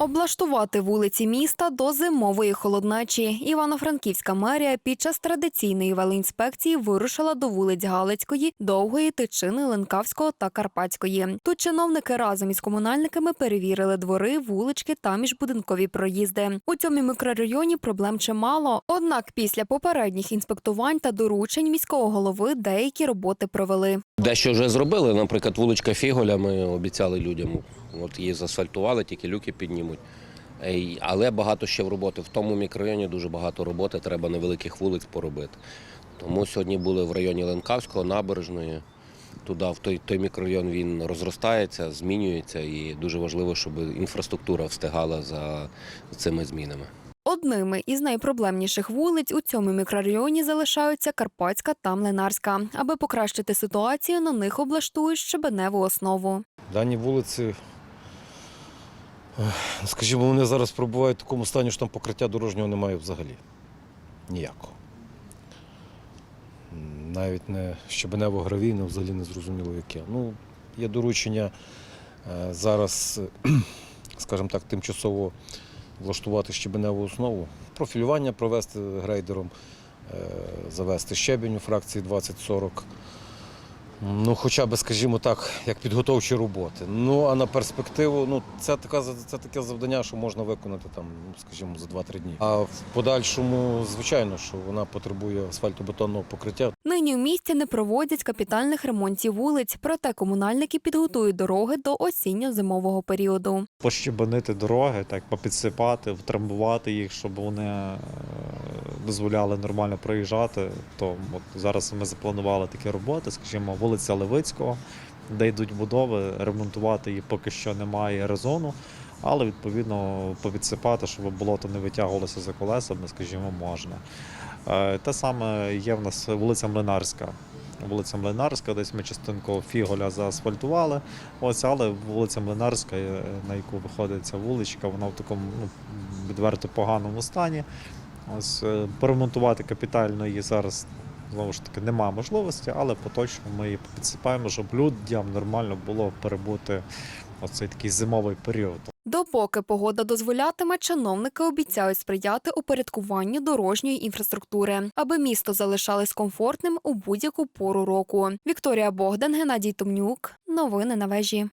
Облаштувати вулиці міста до зимової холоднечі. Івано-Франківська мерія під час традиційної велоінспекції вирушила до вулиць Галицької, Довгої, Тичини, Ленкавського та Карпатської. Тут чиновники разом із комунальниками перевірили двори, вулички та міжбудинкові проїзди. У цьому мікрорайоні проблем чимало. Однак після попередніх інспектувань та доручень міського голови деякі роботи провели. Дещо вже зробили, наприклад, вуличка Фіголя ми обіцяли людям. От її заасфальтували, тільки люки піднімуть. Але багато ще в роботи. В тому мікрорайоні дуже багато роботи, треба невеликих вулиць поробити. Тому сьогодні були в районі Ленкавського, набережної. Туди, в той, той мікрорайон він розростається, змінюється, і дуже важливо, щоб інфраструктура встигала за цими змінами. Одними із найпроблемніших вулиць у цьому мікрорайоні залишаються Карпатська та Млинарська. Аби покращити ситуацію, на них облаштують щебеневу основу. Дані вулиці, скажімо, вони зараз перебувають в такому стані, що там покриття дорожнього немає взагалі. Ніякого. Навіть не щебенево гравійне, взагалі не зрозуміло яке. Ну, є доручення е, зараз, скажімо так, тимчасово влаштувати щебеневу основу, профілювання провести грейдером, е, завести щебінь у фракції 20-40. Ну, хоча б, скажімо так, як підготовчі роботи. Ну, а на перспективу, ну, це, така, це таке завдання, що можна виконати там, скажімо, за 2-3 дні. А в подальшому, звичайно, що вона потребує асфальтобетонного покриття. Нині в місті не проводять капітальних ремонтів вулиць, проте комунальники підготують дороги до осінньо-зимового періоду. пощебанити дороги, так попідсипати, втрамбувати їх, щоб вони е, дозволяли нормально проїжджати. То от зараз ми запланували такі роботи, скажімо, вулиця Левицького, де йдуть будови, ремонтувати її поки що немає резону, але відповідно попідсипати, щоб болото не витягувалося за колесами, скажімо, можна. Е, Те саме є в нас вулиця Млинарська. Вулиця Млинарська, десь ми частинку Фіголя заасфальтували. Ось, але вулиця Млинарська, е, на яку виходить ця вуличка, вона в такому ну, відверто поганому стані. Ось е, поремонтувати капітально її зараз знову ж таки немає можливості, але поточно ми її підсипаємо, щоб людям нормально було перебути оцей такий зимовий період. Допоки погода дозволятиме, чиновники обіцяють сприяти упорядкуванню дорожньої інфраструктури, аби місто залишалось комфортним у будь-яку пору року. Вікторія Богдан, Геннадій Томнюк. Новини на вежі.